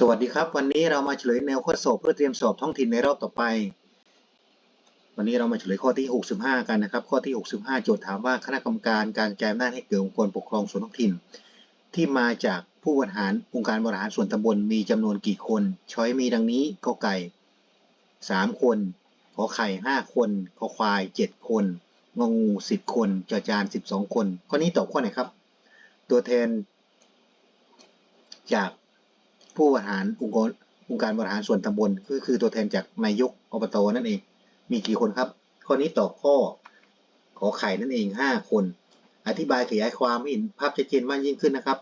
สวัสดีครับ วันนี้เรามาเฉลยแนวข้อสอบเพื่อเตรียมสอบท้องถิ่นในรอบต่อไป วันนี้เรามาเฉลยข้อที่ 65 กันนะครับ ข้อที่ 65 โจทย์ถามว่าคณะกรรมการการกระจายอำนาจให้เกิดองค์กรปกครองส่วนท้องถิ่น ที่มาจากผู้บริหารองค์การบริหารส่วนตำบลมีจำนวนกี่คน ช้อยมีดังนี้กอไก่ 3 คนขอไข่ 5 คนขอควาย 7 คนงงู 10 คนจอจาน 12 คน ข้อนี้ตอบข้อไหนครับ ตัวแทนจาก ผู้บริหารองค์กรองค์การบริหารส่วนตำบลก็คือตัวแทนจากนายกอบตนั่นเอง มีกี่คนครับ ข้อนี้ตอบข้อขอไข่นั่นเอง 5 คน อธิบายขยายความให้เห็นภาพชัดเจนมากยิ่งขึ้นนะครับ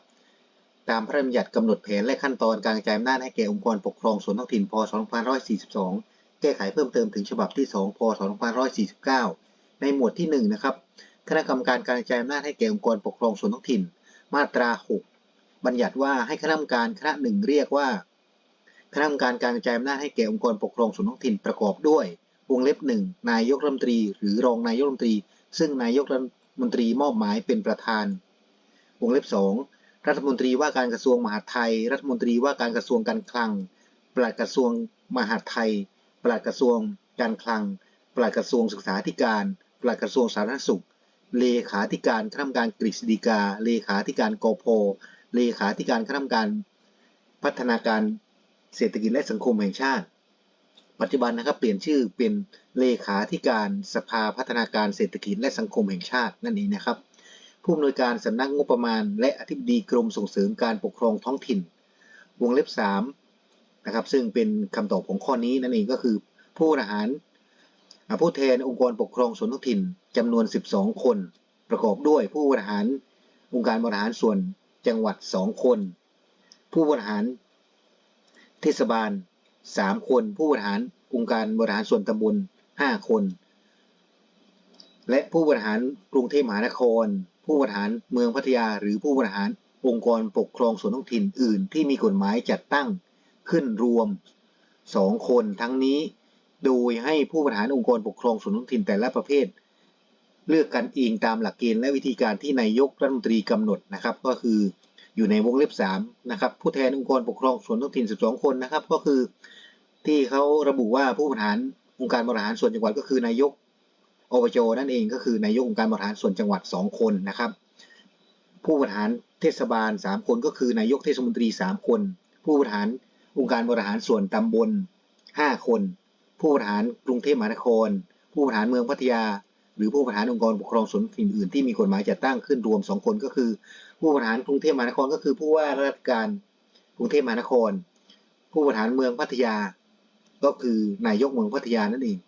ตามพระราชบัญญัติกำหนดแผนและขั้นตอนการกระจายอำนาจให้แก่องค์กรปกครองส่วนท้องถิ่นพศ2542 แก้ไขเพิ่มเติมถึงฉบับที่2พศ2549 ในหมวดที่1นะครับ คณะกรรมการการกระจายอำนาจให้แก่องค์กรปกครองส่วนท้องถิ่น มาตรา 6 บัญญัติว่าให้คณะกรรมการคณะหนึ่งเรียกว่า คณะกรรมการการกระจายอำนาจให้แก่องค์กรปกครองส่วนท้องถิ่นประกอบด้วยวงเล็บหนึ่งนายกรัฐมนตรี หรือรองนายกรัฐมนตรี ซึ่งนายกรัฐมนตรีมอบหมายเป็นประธาน วงเล็บสองรัฐมนตรีว่าการกระทรวงมหาดไทย รัฐมนตรีว่าการกระทรวงการคลัง ปลัดกระทรวงมหาดไทย ปลัดกระทรวงการคลัง ปลัดกระทรวงศึกษาธิการ ปลัดกระทรวงสาธารณสุข เลขาธิการคณะกรรมการกฤษฎีกา เลขาธิการกพ เลขาธิการคณะกรรมการพัฒนาการเศรษฐกิจและสังคมแห่งชาติ ปัจจุบันนะครับเปลี่ยนชื่อเป็นเลขาธิการสภาพัฒนาการเศรษฐกิจและสังคมแห่งชาตินั่นเองนะครับ ผู้อำนวยการสำนักงบประมาณ และอธิบดีกรมส่งเสริมการปกครองท้องถิ่น วงเล็บ3นะครับซึ่งเป็นคำตอบของข้อนี้นั่นเองก็คือ ผู้บริหารผู้แทนองค์กรปกครองส่วนท้องถิ่นจำนวน 12 คน ประกอบด้วยผู้บริหารองค์การบริหารส่วน จังหวัด 2 คน ผู้บริหารเทศบาล 3 คน ผู้บริหารองค์การบริหารส่วนตำบล 5 คน และผู้บริหารกรุงเทพมหานคร ผู้บริหารเมืองพัทยา หรือผู้บริหารองค์กรปกครองส่วนท้องถิ่นอื่น ที่มีกฎหมายจัดตั้งขึ้นรวม 2 คนทั้งนี้ โดยให้ผู้บริหารองค์กรปกครองส่วนท้องถิ่นแต่ละประเภท เลือกกันเองตามหลักเกณฑ์และวิธีการที่นายกรัฐมนตรีกำหนดนะครับ ก็คืออยู่ในวงเล็บ3นะครับผู้แทนองค์กรปกครองส่วนท้องถิ่น 12 คนนะครับ ก็คือที่เขาระบุว่าผู้บริหารองค์การบริหารส่วนจังหวัดก็คือนายกอบจนั่นเองก็คือนายกองค์การบริหารส่วนจังหวัด 2 คนนะครับ ผู้บริหารเทศบาล 3 คนก็คือนายกเทศมนตรี 3 คน ผู้บริหารองค์การบริหารส่วนตำบล 5 คน ผู้บริหารกรุงเทพมหานคร ผู้บริหารเมืองพัทยา หรือผู้บริหารองค์กรปกครองส่วนท้องถิ่นอื่นที่มีกฎหมายจัดตั้งขึ้นรวม 2 คนก็คือ ผู้บริหารกรุงเทพมหานครก็คือผู้ว่าราชการกรุงเทพมหานคร ผู้บริหารเมืองพัทยา ก็คือนายกเมืองพัทยานั่นเอง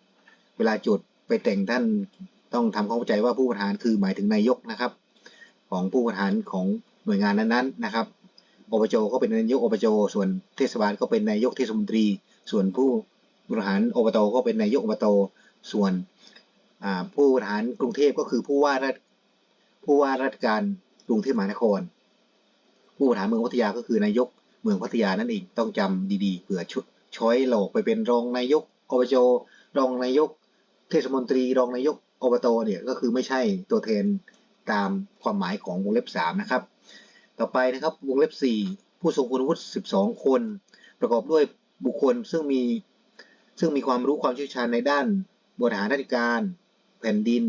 เวลาจดไปแต่งท่านต้องทำความเข้าใจว่าผู้บริหารคือหมายถึงนายกนะครับ ของผู้บริหารของหน่วยงานนั้นๆนะครับอบจก็เป็นนายกอบจส่วนเทศบาลก็เป็นนายกเทศมนตรี ส่วนผู้บริหารอบตก็เป็นนายกอบตส่วน ผู้บริหารกรุงเทพก็คือผู้ว่าราชผู้ว่าราชการกรุงเทพมหานคร ผู้บริหารเมืองพัทยาก็คือนายกเมืองพัทยานั่นเองต้องจำดีๆเผื่อชุดช้อยหลอกไปเป็นรองนายกอบจรองนายก เทศมนตรีรองนายกอบตเนี่ยก็คือไม่ใช่ตัวแทนตามความหมายของวงเล็บ 3 นะครับ ต่อไปนะครับวงเล็บ 4 ผู้ทรงคุณวุฒิ 12 คน ประกอบด้วยบุคคลซึ่งมีซึ่งมีความรู้ความเชี่ยวชาญในด้านบริหารราชการ แผ่นดิน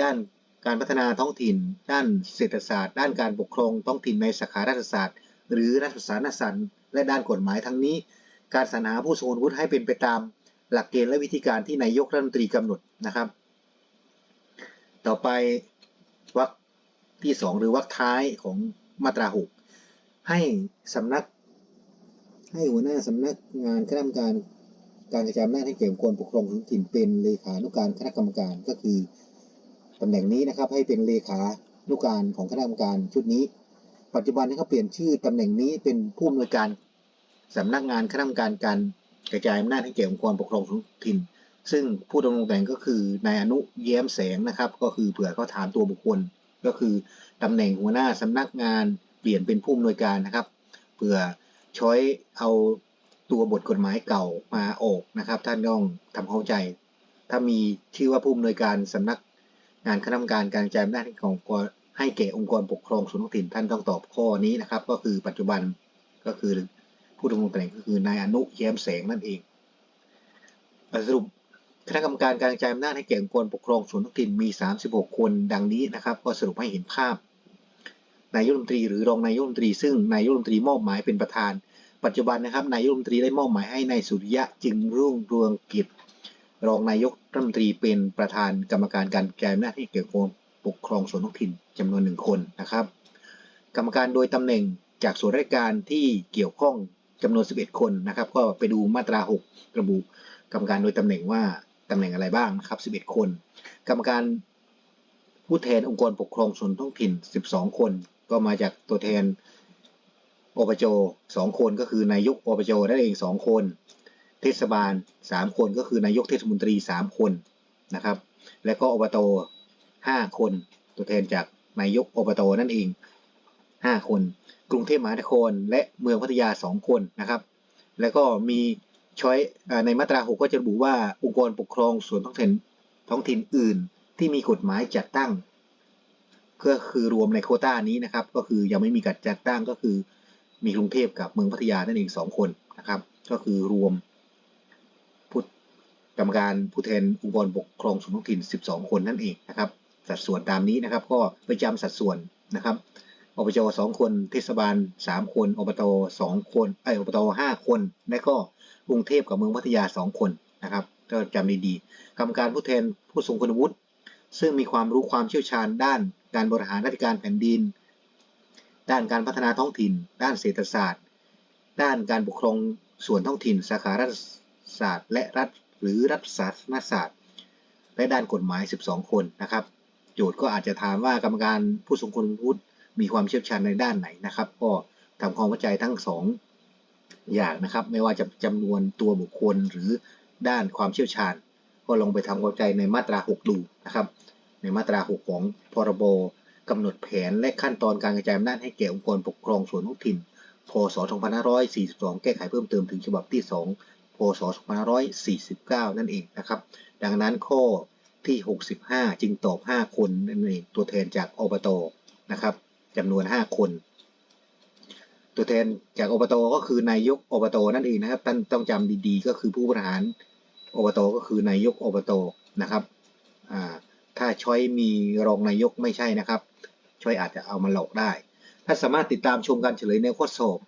ด้านการพัฒนาท้องถิ่น ด้านเศรษฐศาสตร์ ด้านการปกครองท้องถิ่นในสาขารัฐศาสตร์ หรือรัฐศาสตร์ศาสตร์และด้านกฎหมายทั้งนี้ การสรรหาผู้ทรงคุณวุฒิให้เป็นไปตามหลักเกณฑ์และวิธีการที่นายกรัฐมนตรีกำหนดนะครับ ต่อไปวรรคที่ 2 หรือวรรคท้ายของมาตรา6ให้สำนัก ให้หัวหน้าสำนักงานคณะกรรมการ การกระจายอำนาจให้แก่องค์กรปกครองท้องถิ่นเป็นเลขานุการคณะกรรมการก็คือตำแหน่งนี้นะครับให้เป็นเลขานุการของคณะกรรมการชุดนี้ ปัจจุบันนี้เขาเปลี่ยนชื่อตำแหน่งนี้เป็นผู้อำนวยการสำนักงานคณะกรรมการการกระจายอำนาจให้แก่องค์กรปกครองท้องถิ่น ซึ่งผู้ดำรงตำแหน่งก็คือนายอนุแย้มแสงนะครับ ก็คือเผื่อเขาถามตัวบุคคล ก็คือตำแหน่งหัวหน้าสำนักงานเปลี่ยนเป็นผู้อำนวยการนะครับ เผื่อช้อยเอา ตัวบทกฎหมายเก่ามาออกนะครับ ท่านต้องทำเข้าใจ ถ้ามีชื่อว่าผู้อำนวยการสำนักงานคณะกรรมการการกระจายอำนาจให้ของให้แก่องค์กรปกครองส่วนท้องถิ่นท่านต้องตอบข้อนี้นะครับ ก็คือปัจจุบันก็คือผู้ผู้ดำรงตำแหน่งก็คือนายอนุแย้มแสงนั่นเองสรุปคณะกรรมการการกระจายอำนาจให้แก่องค์กรปกครองส่วนท้องถิ่นมี 36 คนดังนี้นะครับ ก็สรุปให้เห็นภาพนายกรัฐมนตรีหรือรองนายกรัฐมนตรีซึ่งนายกรัฐมนตรีมอบหมายเป็นประธาน ปัจจุบันนะครับนายกรัฐมนตรีได้มอบหมายให้นายสุริยะจึงรุ่งเรืองกิจรองนายกรัฐมนตรีเป็นประธานกรรมการการแกระจายอำนาจให้แก่องค์กรปกครองส่วนท้องถิ่นจำนวนหนึ่งคนนะครับ กรรมการโดยตำแหน่งจากส่วนราชการที่เกี่ยวข้องจำนวน 11 คนนะครับ ก็ไปดูมาตรา 6 ระบุกรรมการโดยตำแหน่งว่าตำแหน่งอะไรบ้างนะครับ 11 คน กรรมการผู้แทนองค์กรปกครองส่วนท้องถิ่น 12 คน ก็มาจากตัวแทน อบจสองคนก็คือนายกอบจนั่นเอง2คน เทศบาล3คนก็คือนายกเทศมนตรี3คนนะครับ และก็อบต5คน ตัวแทนจากนายกอบตนั่นเอง5คน กรุงเทพมหานครและเมืองพัทยา2คนนะครับ แล้วก็มีช้อยในมาตรา 6 ก็จะระบุว่าองค์กรปกครองส่วนท้องถิ่นท้องถิ่นอื่น ที่มีกฎหมายจัดตั้ง ก็คือรวมในโคต้านี้นะครับ ก็คือยังไม่มีการจัดตั้งก็คือ มีกรุงเทพกับเมืองพัทยานั่นเอง2คนนะครับ ก็คือรวมผู้กรรมการผู้แทนองค์กรปกครองส่วนท้องถิ่น 12 คนนั่นเองนะครับ สัดส่วนตามนี้นะครับ ก็ไปจำสัดส่วนนะครับอบจสองคน เทศบาลสามคน อบตสองคน ไออบตห้าคน และก็กรุงเทพกับเมืองพัทยาสองคนนะครับ ก็จำดีๆ กรรมการผู้แทนผู้ทรงคุณวุฒิ ซึ่งมีความรู้ความเชี่ยวชาญด้านการบริหารราชการแผ่นดิน ด้านการพัฒนาท้องถิ่น ด้านเศรษฐศาสตร์ ด้านการปกครองส่วนท้องถิ่น สาขารัฐศาสตร์และรัฐหรือรัฐศาสตร์ศาสตร์ และด้านกฎหมาย 12 คนนะครับ โจทย์ก็อาจจะถามว่ากรรมการผู้ทรงคุณวุฒิมีความเชี่ยวชาญในด้านไหนนะครับ ก็ทำความเข้าใจทั้งสองอย่างนะครับ ไม่ว่าจะจำนวนตัวบุคคลหรือด้านความเชี่ยวชาญ ก็ลองไปทำความเข้าใจในมาตรา 6 ดูนะครับ ในมาตรา 6 ของพรบ กำหนดแผนและขั้นตอนการกระจายอำนาจให้แก่องค์กรปกครองส่วนท้องถิ่น พศ 2542 แก้ไขเพิ่มเติมถึงฉบับที่ 2 พศ 2549 นั่นเองนะครับ ดังนั้นข้อที่ 65 จึงตอบ 5 คนนั่นเอง ตัวแทนจากอบต นะครับจำนวน 5 คน ตัวแทนจากอบต ก็คือนายกอบต นั่นเองนะครับ ท่านต้องจำดีๆ ก็คือผู้บริหารอบต ก็คือนายกอบต นะครับ อ่าถ้าช้อยมีรองนายกไม่ใช่นะครับ ช้อยอาจจะเอามาหลอกได้ท่านสามารถติดตามชมการเฉลยในข้อสอบ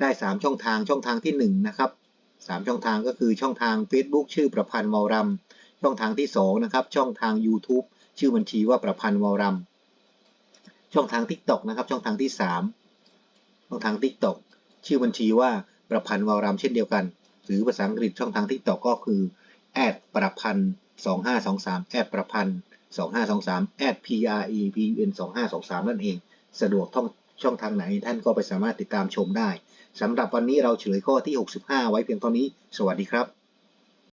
ได้ 3 ช่องทางช่องทางที่ 1 นะครับ 3 ช่องทางก็คือช่องทาง Facebook ชื่อประพันธ์วอรัมช่องทางที่ 2 นะครับ ช่องทาง YouTube ชื่อบัญชีว่าประพันธ์วอรัมช่องทาง TikTok นะครับ ช่องทางที่ 3 ช่องทาง TikTok ชื่อบัญชีว่าประพันธ์วารัมเช่นเดียวกัน หรือภาษาอังกฤษช่องทาง TikTok ก็คือแอดประพันธ์2523แอดประพันธ์ 2523 at prepun 2523นั่นเอง สะดวกท่องช่องทางไหนท่านก็ไปสามารถติดตามชมได้สำหรับวันนี้เราเฉลยข้อที่ 65 ไว้เพียงเท่านี้ สวัสดีครับ